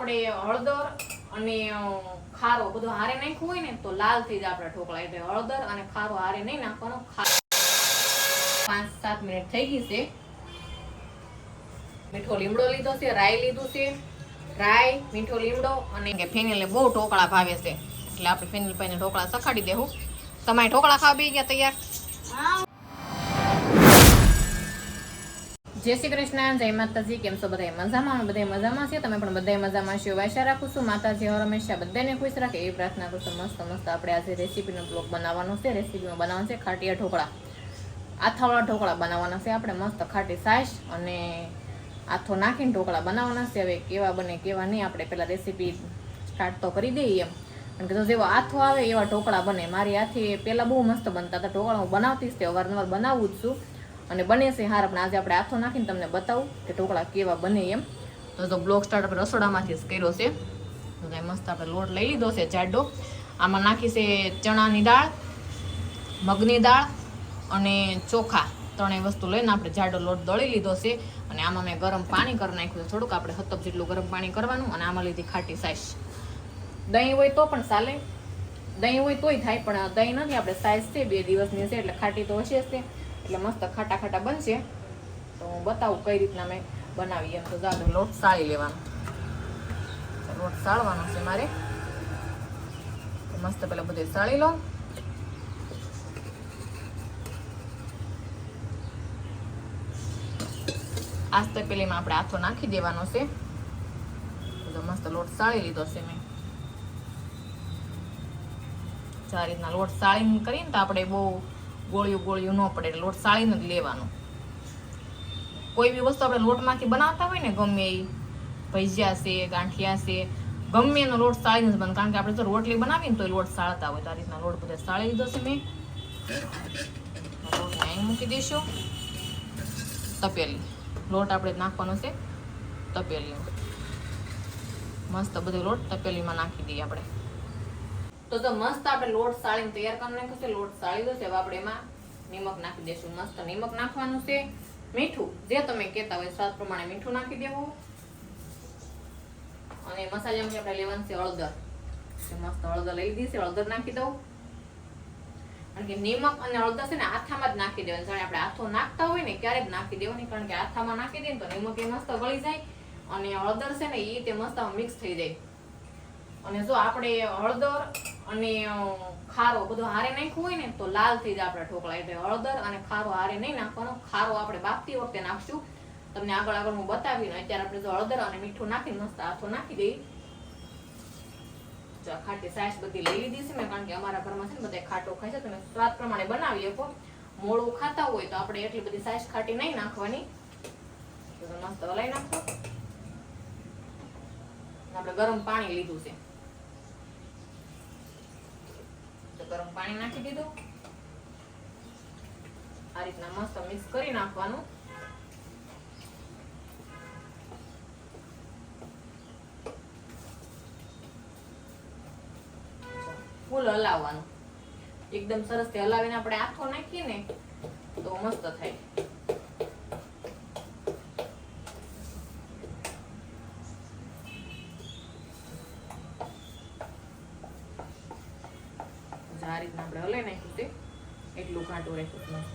આપણે હળદર અને ખારો બધું હારે નાખ્યું હોય ને, તો લાલ થઈ જાય આપણા ઢોકળા. એટલે હળદર અને ખારો હારે નહીં નાખવાનો પાંચ સાત મિનિટ થઈ ગઈ છે. મીઠો લીમડો લીધો છે, રાઈ લીધું છે. રાઈ, મીઠો લીમડો અને કે બહુ ઢોકળા ભાવે છે. એટલે આપણે ફેનિલ પાઈને ઢોકળા સખાડી દેવું તમારે ઢોકળા ખાવા બી ગયા તૈયાર? જય શ્રી કૃષ્ણ, જય માતાજી, કેમ છો બધા મજામાં? બધા મજામાં છે તમે પણ બધા મજામાં છીએ. વાસા રાખું છું માતાજી હર હંમેશા બધાને ખુશ રાખે. એવી પ્રાર્થના કરું મસ્ત મસ્ત આપણે આજે રેસીપીનો બ્લોગ બનાવવાનો છે. રેસીપીમાં બનાવવાનું છે ખાટિયા ઢોકળા. આથાવાળા ઢોકળા બનાવવાના છે આપણે. મસ્ત ખાટી સાસ અને આથો નાખીને ઢોકળા બનાવવાના છે. હવે કેવા બને, કેવા નહીં, આપણે પહેલાં રેસીપી સ્ટાર્ટ તો કરી દઈએ એમ. કારણ કે તો જેવો આથો આવે એવા ઢોકળા બને. મારી આથી પહેલાં બહુ મસ્ત બનતા હતા. ઢોકળા હું બનાવતી જ તે અવારનવાર બનાવું જ છું. અને બને છે હાર, પણ આજે આપણે આથો નાખીને તમને બતાવું કે ઢોકળા કેવા બને એમ. તો તો બ્લોક સ્ટાર્ટ આપણે રસોડામાંથી જ કર્યો છે. તો કાંઈ મસ્ત આપણે લોટ લઈ લીધો છે જાડો. આમાં નાખી છે ચણાની દાળ, મગની દાળ અને ચોખા. ત્રણેય વસ્તુ લઈને આપણે જાડો લોટ દળી લીધો છે. અને આમાં મેં ગરમ પાણી કરી નાખ્યું છે થોડુંક. આપણે હતપ જેટલું ગરમ પાણી કરવાનું અને આમાં લીધી ખાટી સાઈઝ દહીં હોય તો પણ ચાલે. દહીં હોય તોય થાય, પણ દહીં નથી. આપણે સાઈઝ છે, બે દિવસની છે એટલે ખાટી તો હશે જ તે. એટલે મસ્ત ખાટા ખાટા બનશે. તો હું બતાવું કઈ રીતના મેં બનાવી. એમ તો જાદુ લોટ સાળી લેવાનો. લોટ સાળવાનો છે મારે. મસ્ત પેલા બધે સાળી લો. આસ્તે પેલીમાં આપણે આથો નાખી દેવાનો છે. બધો મસ્ત લોટ સાળી લીધો છે મેં. આ રીતના લોટ સાળીને કરીને તો આપણે બહુ ગોળિયું ગોળિયું ન પડે એટલે લોટ સાળીને જ લેવાનો. કોઈ બી વસ્તુ આપણે લોટમાંથી બનાવતા હોય ને ગમે એ ભજીયા છે, ગાંઠિયા છે, ગમે એનો લોટ સાળીને જ બને. કારણ કે આપણે જો રોટલી બનાવીએ ને તો લોટ સાળતા હોય તો આ રીતના લોટ બધા સાળી લીધો છે મેં. લોટને અહીં મૂકી દઈશું. તપેલી. લોટ આપણે નાખવાનો છે. તપેલી મસ્ત બધો લોટ તપેલીમાં નાખી દઈએ આપણે. તો તો મસ્ત આપણે લોટ સાળીને તૈયાર કરી નાખ્યો છે. લોટ સાળી દો છે. આપણે એમાં નિમક નાખી દઈશું મસ્ત નિમક નાખવાનું છે. મીઠું. જે તમે કહેતા હોય સ્વાદ પ્રમાણે મીઠું નાખી દેવું. અને મસાલામાં આપણે લેવાનું છે હળદર. મસ્ત હળદર લઈ દીધી છે. હળદર નાખી દઉં. કારણ કે નિમક અને હળદર છે ને આથામાં જ નાખી દેવાની. જાણે આપણે આથો નાખતા હોય ને ક્યારેક નાખી દેવાની કારણ કે આથામાં નાખી દઈએ તો નિમક એ મસ્ત ગળી જાય. અને હળદર છે ને એ તે મસ્ત મિક્સ થઈ જાય. અને જો આપણે હળદર અને ખારો બધું હારે નાખ્યું હોય ને, તો લાલ જાય આપણા ઢોકળા એટલે હળદર અને ખારો હારે નહીં નાખવાનો. ખારો આપણે બાફતી વખતે નાખશું. તમને આગળ આગળ હું બતાવીને અત્યારે આપણે જો હળદર અને મીઠું નાખીને મસ્ત આથો નાખી દઈ. જો ખાટી સાસ બધી લઈ લીધી છે મેં, કારણ કે અમારા ઘરમાં છે ને બધા ખાટો ખાય છે તમે સ્વાદ પ્રમાણે બનાવી શકો. મોળું ખાતા હોય તો આપણે એટલી બધી સાસ ખાટી નહીં નાખવાની. મસ્ત હલાઈ નાખો. આપણે ગરમ પાણી લીધું છે તો ગરમ પાણી નાખી દીધું. આ રીતના મસ્ત મિક્સ કરી નાખવાનું. ફૂલ હલાવવાનું. એકદમ સરસથી હલાવીને આપણે આથો નાખીએ ને તો મસ્ત થાય જો આ રીતના આપણે હલાઈ નાખ્યું છે એટલું ઘાટું રાખ્યું છે મસ્ત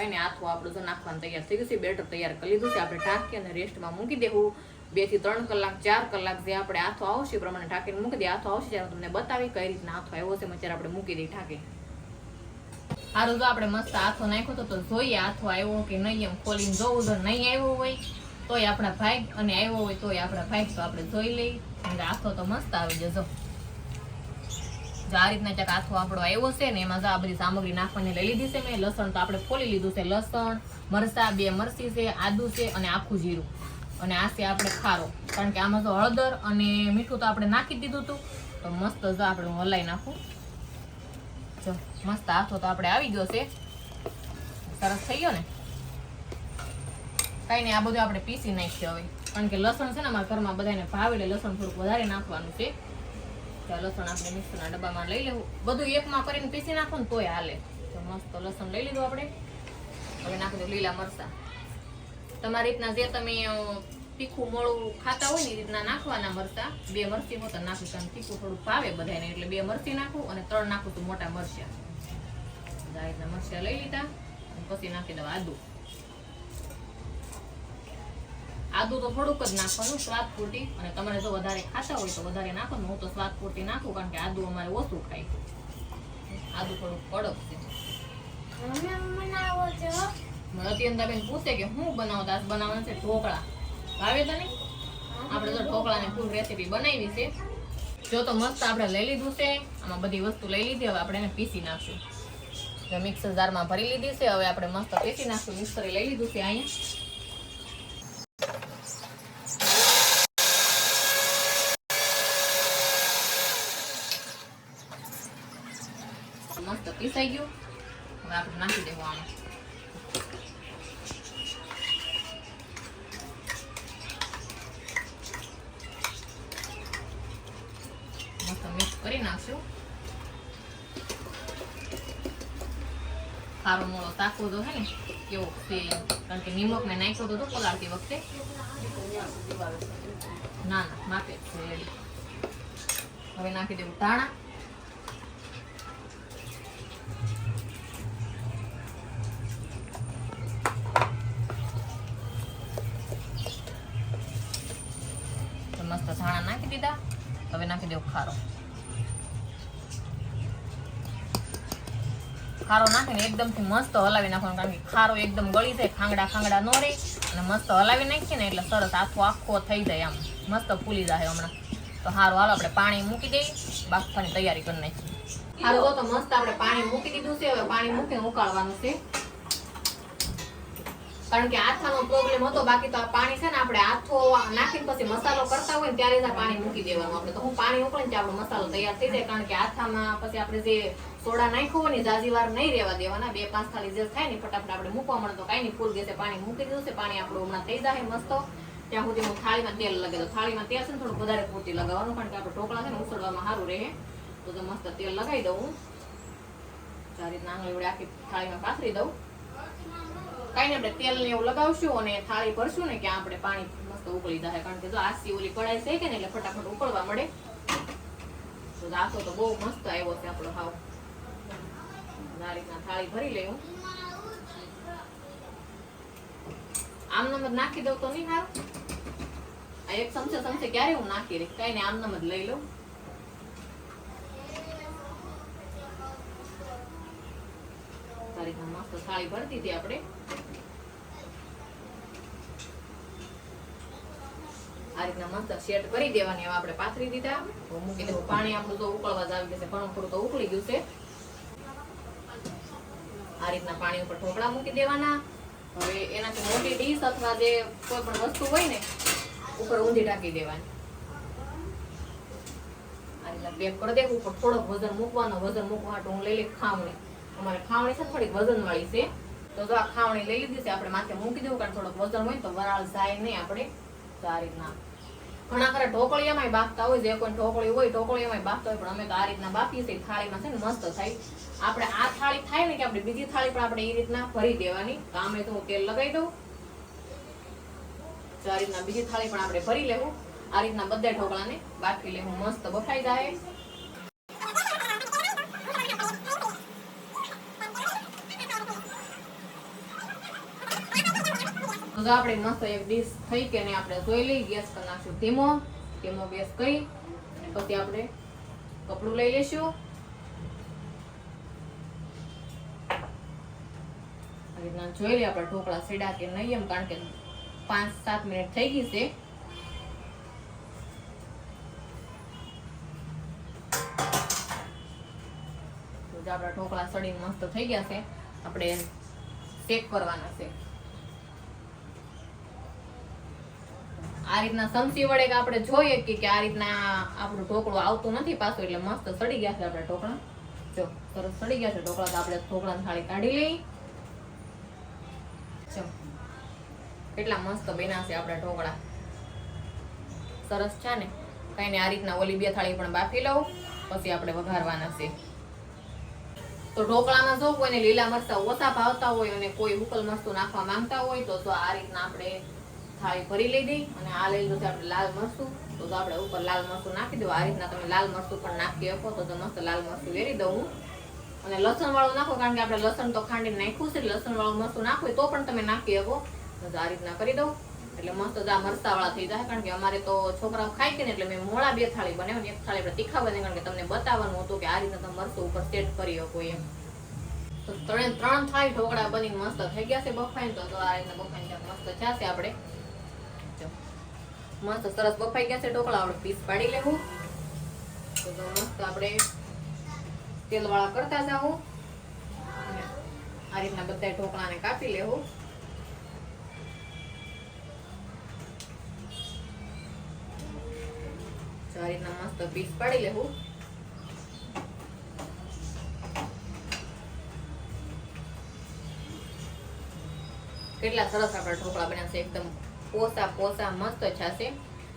કઈ ને આથું આપણું તો નાખવાનું તૈયાર થઈ ગયું છે, બેટર તૈયાર કરી લીધું છે. આપણે ઢાંકી અને રેસ્ટમાં મૂકી દેવું. બેથી ત્રણ કલાક, ચાર કલાક જે આપણે આથો આવશે એ પ્રમાણે ઢાંકીને મૂકી દે. આથો આવશે ત્યારે તમને બતાવી કઈ રીતના આથો આવ્યો છે ત્યારે આપણે મૂકી દઈએ ઢાંકી. સારું તો આપણે મસ્ત આથો નાખ્યો તો તો જોઈએ આથો આવ્યો કે નહીં એમ ખોલીને જોવું. તો નહીં આવ્યો હોય, તોય આપણા ભાઈ અને આવ્યો હોય, તોય આપણા ભાઈ, તો આપણે જોઈ લઈ અને આથો તો મસ્ત આવી જજો જો આ રીતના ક્યાંક આથો આપણો આવ્યો છે ને એમાં જો આ બધી સામગ્રી નાખવાની લઈ લીધી છે મેં. લસણ તો આપણે ફોલી લીધું છે. લસણ, મરચા બે મરચી છે, આદુ છે અને આખું જીરું. અને આ છે આપણે ખારો. કારણ કે આમાં તો હળદર અને મીઠું તો આપણે નાખી દીધું હતું. તો મસ્ત જો આપણે હું હલાઈ નાખું. જો મસ્ત આથો તો આપણે આવી ગયો છે. સરસ થઈ ગયો ને? કાંઈ નહીં, આ બધું આપણે પીસી નાખીએ હવે. કારણ કે લસણ છે ને અમારા ઘરમાં બધાને ભાવે એટલે લસણ થોડુંક વધારે નાખવાનું છે. તો લસણ આપણે મિક્સરના ડબ્બામાં લઈ લેવું. બધું એકમાં કરીને પીસી નાખો ને તોય હાલે. તો મસ્ત લસણ લઈ લીધું આપણે. હવે નાખી દઉં લીલા મરચાં. તમારી રીતના જે તમે તીખું મોળું ખાતા હોય ને એ રીતના નાખવાના મરચા. બે મરચી હોતા નાખું કારણ તીખું થોડું ભાવે બધાને એટલે બે મરચી નાખું અને ત્રણ નાખું તો મોટા મરચા. આ રીતના મરચા લઈ લીધા. પછી નાખી દઉં આદુ. આદુ તો થોડુંક જ નાખવાનું સ્વાદ પૂરતી. અને તમારે જો વધારે ખાતા હોય તો વધારે નાખો હું તો સ્વાદ પૂરતી નાખું કારણ કે આદુ અમારે ઓછું ખાય. આદુ થોડુંક કડક છે. અત્યંતાબેન પૂછે કે હું બનાવવાના છે ઢોકળા. ભાવે તને? આપણે તો ઢોકળાની ફૂલ રેસીપી બનાવી છે. જો તો મસ્ત આપણે લઈ લીધું છે. આમાં બધી વસ્તુ લઈ લીધી. હવે આપણે એને પીસી નાખશું. મિક્સર જારમાં ભરી લીધી છે. હવે આપણે મસ્ત પીસી નાખશું. મિક્સરે લઈ લીધું છે અહીંયા મસ્ત પીસાઈ ગયું હવે આપણે નાખી દેવું આમાં મસ્ત મિક્સ કરી નાખશું ખારો મોળો તાકો તો હે ને કેવો કારણ કે નિમક મેં નાખ્યો તો હતો પલાળતી વખતે ના ના માપે હવે નાખી દેવું ધાણા હવે ખારો. ખારો નાખીને એકદમથી મસ્ત હલાવી નાખવાનો, કારણ કે ખારો એકદમ ગળી જાય, ખાંગડા ખાંગડા ન રહે, અને મસ્ત હલાવી નાખીએ ને એટલે સરસ આખો આખો થઈ જાય આમ. મસ્ત ફૂલી જાય હમણાં. તો સારું હાલો, આપણે પાણી મૂકી દઈએ. બાફવાની તૈયારી કરી નાખીએ. તો મસ્ત આપણે પાણી મૂકી દીધું છે. હવે પાણી મૂકીને ઉકાળવાનું છે. કારણ કે આથાનો પ્રોબ્લેમ હતો, બાકી તો પાણી છે ને આપણે આથો નાખીને પછી મસાલો કરતા હોય ને ત્યારે જ પાણી મૂકી દેવાનું આપણે. તો હું પાણી ઉકળે ને આપણો મસાલો તૈયાર થઈ જાય, કારણ કે આથામાં પછી આપણે જે સોડા નાખ્યો હોય ને જાજી વાર નહીં રહેવા દેવાના. બે પાંચ થાળી જે થાય ને ફટાફટ આપણે મૂકવા મળે તો કાંઈ નહીં, ફૂલ ગેસે પાણી મૂકી દીધું છે, પાણી આપણું હમણાં થઈ જાય મસ્ત. ત્યાં સુધી હું થાળીમાં તેલ લગાવે થાળીમાં તેલ છે ને થોડું વધારે પૂરતી લગાવવાનું, કારણ કે આપણે ઢોકળા છે ને ઉસળવામાં સારું રહે. તો મસ્ત તેલ લગાવી દઉં. સારી રીતના આંગળી આખી થાળીમાં પાથરી દઉં. કાંઈ આપણે તેલ ને એવું લગાવશું અને થાળી ભરશું ને કે આપણે પાણી મસ્ત ઉકળી જાય કારણ કે જો આસી ઓલી કડાઈ છે કે ને એટલે ફટાફટ ઉકળવા મળે. તો આખો તો બહુ મસ્ત આવ્યો છે આપણો હાવ. આ રીતના થાળી ભરી લેવું આમનામ જ નાખી દઉં તો નહીં હાવ. આ એક ચમચે ચમચે ક્યારે હું નાખી રહી? કઈ ને આમનામ જ લઈ લઉં. રીતના મસ્ત થાળી ભરતી હતી આપણે. આ રીતના મસ્ત સેટ કરી દેવાની. હવે આપણે પાથરી દીધા. મૂકી દેવું પાણી આપણું તો ઉકળવા જ આવી જશે ઘણું થોડું તો ઉકળી ગયું છે. આ રીતના પાણી ઉપર ઢોકળા મૂકી દેવાના. હવે એનાથી મોટી ડીશ અથવા જે કોઈ પણ વસ્તુ હોય ને, ઉપર ઊંધી ઢાંકી દેવાની. આ રીતના પેક કરી દેવું ઉપર થોડોક વજન મૂકવાનો. વજન મૂકવા હું લઈ લઈ ખાવણી અમારે ખાવણી છે થોડીક વજન વાળી છે. તો જો આ ખાવણી લઈ લીધી છે, આપણે માથે મૂકી દેવું કારણ થોડોક વજન હોય તો વરાળ જાય નહીં આપણે. તો આ રીતના. ઘણા ખરા ઢોકળીયામાં બાફતા હોય, જે કોઈ ઢોકળી હોય ઢોકળીયામાં બાફતા હોય, પણ અમે તો આ રીતના બાફીએ છીએ, થાળીમાં છે ને મસ્ત થાય. આપણે આ થાળી થાય ને કે આપણે બીજી થાળી પણ આપણે એ રીતના ભરી દેવાની. તો આમે તો તેલ લગાવી દઉં. તો આ રીતના બીજી થાળી પણ આપણે ભરી લેવું. આ રીતના બધા ઢોકળાને બાફી લેવું. મસ્ત બફાઈ જાય. તો આપણે મસ્ત એક ડીશ થઈ કે ને આપણે જોઈ લઈ ગેસ કરી નાખશું ધીમો ધીમો ગેસ કરી અને પછી આપણે કપડું લઈ રીતના જોઈ લઈએ, આપણે ઢોકળા સીડા કે નહીં એમ, કારણ કે પાંચ સાત મિનિટ થઈ ગઈ છે. આપણા ઢોકળા સડીને મસ્ત થઈ ગયા છે, આપણે ચેક કરવાના છે. આ રીતના સમસી વડે કે આપણે જોઈએ કે કે આ રીતના આપણું ઢોકળું આવતું નથી પાછું એટલે મસ્ત સડી ગયા છે આપણે ઢોકળા. જો, સરસ સડી ગયા છે ઢોકળા તો આપણે ઢોકળાની થાળી કાઢી લઈ. જો, કેટલા મસ્ત બન્યા છે ઢોકળા. સરસ છે ને? કઈ ને આ રીતના ઓલી બે થાળી પણ બાફી લઉં, પછી આપણે વઘારવાના છે. તો ઢોકળામાં જો કોઈને લીલા મરચા ઓછા ભાવતા હોય અને કોઈ ઉકલ મરચું નાખવા માંગતા હોય તો આ રીતના આપણે થાળી ભરી લઈ દઈ અને આ લઈ લીધું આપણે લાલ મરચું, તો આપણે ઉપર લાલ મરચું નાખી દઉં આ રીતના તમે લાલ મરચું પણ નાખી શકો, તો મસ્ત લાલ મરચું વેરી દઉં અને લસણ વાળું નાખો, કારણ કે આપણે લસણ તો ખાંડીને નાખ્યું છે લસણ વાળું મરચું નાખવું તો પણ તમે નાખી શકો. તો આ રીતના કરી દઉં. એટલે મસ્ત આ મરચા વાળા થઈ જાય, કારણ કે અમારે તો છોકરાઓ ખાઈ કે ને, એટલે મેં મોળા બે થાળી બનાવી એક થાળી આપણે તીખા બનાવી, કારણ કે તમને બતાવવાનું હતું કે આ રીતના તમે મરચું ઉપર સેટ કરી શકો એમ. તો ત્રણે ત્રણ થાળી ઢોકળા બની મસ્ત થઈ ગયા છે બફાઈને, તો આ રીતના બફાઈને મસ્ત મસ્ત છે આપણે. મસ્ત સરસ બફાઈ ગયા છે ઢોકળા. આપણે પીસ પાડી લેવું. તો મસ્ત આપણે તેલ વાળા કરતા જાવું આ રીતના બધા ઢોકળાને કાપી લેવું. આ રીતના મસ્ત પીસ પાડી લેવું. કેટલા સરસ આપણા ઢોકળા બન્યા છે, એકદમ પોસા પોસા, મસ્ત છાશે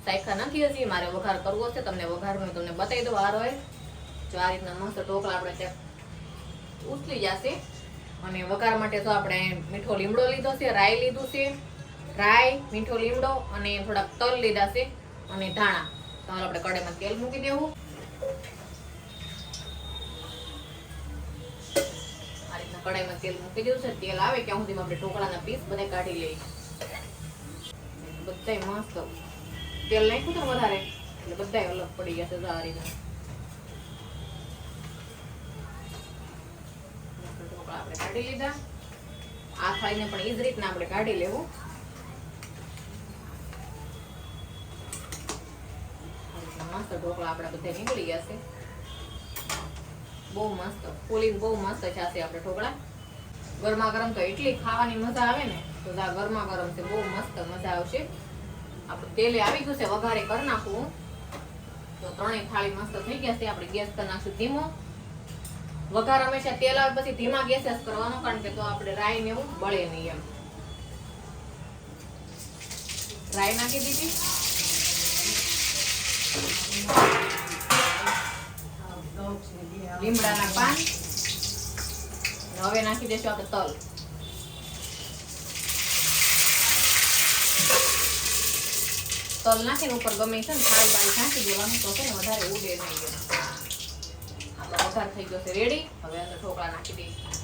સાયખા નથી હજી, મારે વઘાર કરવો છે, તમને વઘાર હું તમને બતાવી દઉં હોય જો આ રીતના મસ્ત ઢોકળા આપણે ત્યાં ઉછલી જશે. અને વઘાર માટે તો આપણે મીઠો લીમડો લીધો છે, રાઈ લીધું છે. રાઈ, મીઠો લીમડો અને થોડાક તલ લીધા છે અને ધાણા. તમારે આપણે કડાઈમાં તેલ મૂકી દેવું. આ રીતના કડાઈમાં તેલ મૂકી દેવું છે. તેલ આવે ત્યાં સુધી આપણે ઢોકળાના પીસ બધા કાઢી લઈએ બધાય મસ્ત. તેલ નાખ્યું તો વધારે, એટલે બધાય અલગ પડી ગયા છે ઢોકળા આપણે કાઢી લીધા. આ થાળીને પણ એ જ રીતના આપણે કાઢી લેવું. મસ્ત ઢોકળા આપણા બધા નીકળી ગયા છે. બહુ મસ્ત ફૂલિંગ બહુ મસ્ત છે આપણે ઢોકળા. ગરમા ગરમ તો એટલી ખાવાની મજા આવે ને, તો ગરમા ગરમ છે, બહુ મસ્ત મજા આવશે. આપણે તેલે આવી ગયું છે, વઘારે કરી નાખવું તો ત્રણેય થાળી મસ્ત થઈ ગયા છે, આપણે ગેસ કરી નાખશું ધીમો. વઘાર હંમેશા તેલ આવે, પછી ધીમા ગેસ જ કરવાનો, કારણ કે તો આપણે રાઈ ને એવું બળે નહીં એમ. રાઈ નાખી દીધી. લીમડાના પાન. હવે નાખી દેશું આપણે તલ. તલ નાખીને ઉપર ગમે છે ને થાળી બાળી નાખી દેવાનું તો છે ને વધારે ઉડે નહીં. આપણો વઘાર થઈ ગયો છે. રેડી હવે અંદર ઢોકળા નાખી દઈએ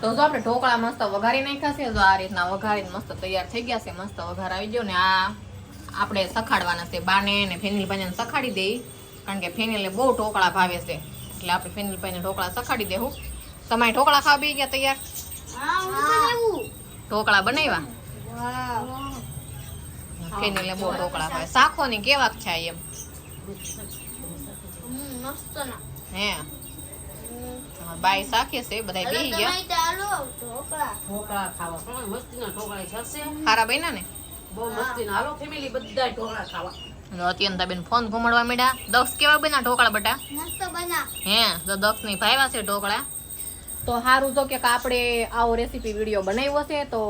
તો જો આપણે ઢોકળા મસ્ત વઘારી નાખ્યા છે જો આ રીતના વઘારીને મસ્ત તૈયાર થઈ ગયા છે મસ્ત વઘાર આવી ગયો ને આ આપણે સખાડવાના છે બાને ને ફેનિલ ભાઈને સખાડી દઈ કારણ કે ફેનિલને બહુ ઢોકળા ભાવે છે. એટલે આપણે ફેનિલ ભાઈને ઢોકળા સખાડી દેવું તમારે ઢોકળા ખાવા બી ગયા તૈયાર? ઢોકળા બનાવ્યા? ફેનિલને બહુ ઢોકળા ભાવે. શાખો ની કેવાક છે એમ? હે? તમારી સાખે છે બધા બેહી ગયા ઢોકળા. ખાવા. પણ મસ્તીના ઢોકળા થશે. ખારા બન્યા ને? બહુ મસ્તીના. હાલો ફેમિલી બધા ઢોકળા ખાવા. અત્યંતા બેન ફોન ઘુમાડવા માંડ્યા. દક્ષ કેવા બન્યા ઢોકળા બટા? હે તો દક્ષની ભાઈવા છે ઢોકળા? તો સારું તો કે આપણે આવો રેસીપી વીડિયો બનાવ્યો છે તો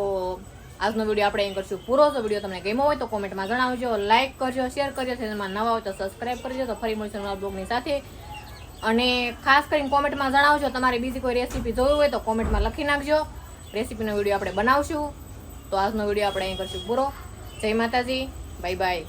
આજનો વીડિયો આપણે એમ કરશું પૂરો. જો વીડિયો તમને ગમ્યો હોય તો કોમેન્ટમાં જણાવજો. લાઈક કરજો શેર કરજો. ચેનલમાં નવા હોય તો સબસ્ક્રાઈબ કરજો. તો ફરી મળીશું નવા બ્લોગની સાથે. અને ખાસ કરીને કોમેન્ટમાં જણાવજો, તમારે બીજી કોઈ રેસીપી જોવી હોય તો કોમેન્ટમાં લખી નાખજો. રેસીપીનો વીડિયો આપણે બનાવશું. તો આજનો વીડિયો આપણે અહીં કરશું પૂરો. જય માતાજી. Bye bye